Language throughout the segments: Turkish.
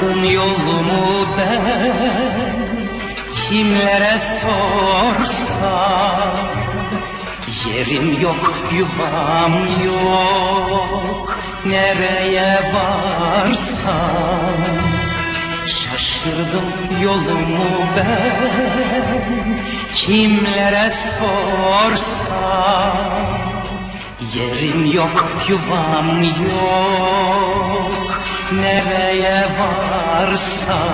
Yolumu ben? Kimlere sorsam? Yerim yok, yuvam yok. Nereye varsam? Şaşırdım yolumu ben. Kimlere sorsam? Yerim yok, yuvam yok Nereye varsam.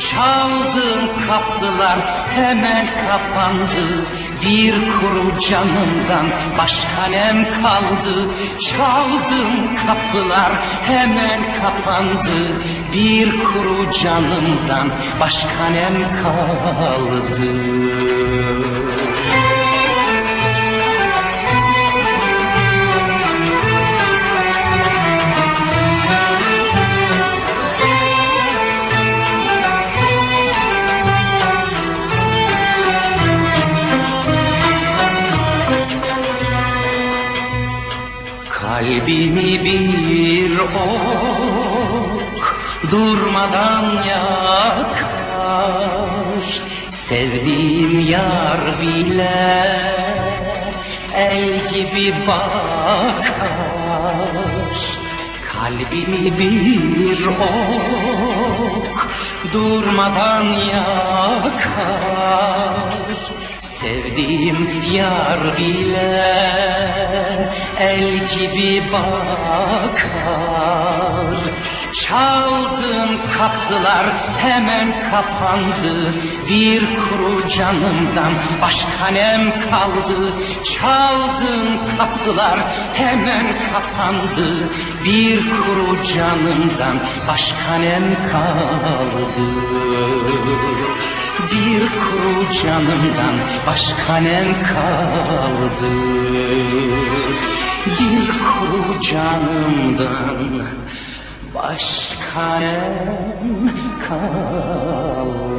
Çaldım kapılar hemen kapandı. Bir kuru canımdan başka kaldı. Çaldım kapılar hemen kapandı. Bir kuru canımdan başka nem kaldı Kalbimi bir ok durmadan yakar. Sevdiğim yar bile el gibi bakar. Kalbimi bir ok durmadan yakar Sevdiğim yar bile el gibi bakar. Çaldığım kapılar hemen kapandı Bir kuru canımdan başka nem kaldı. Çaldığım kapılar hemen kapandı Bir kuru canımdan başka nem kaldı bir kuru canımdan başka nem kaldı? Bir kuru canımdan başka nem kaldı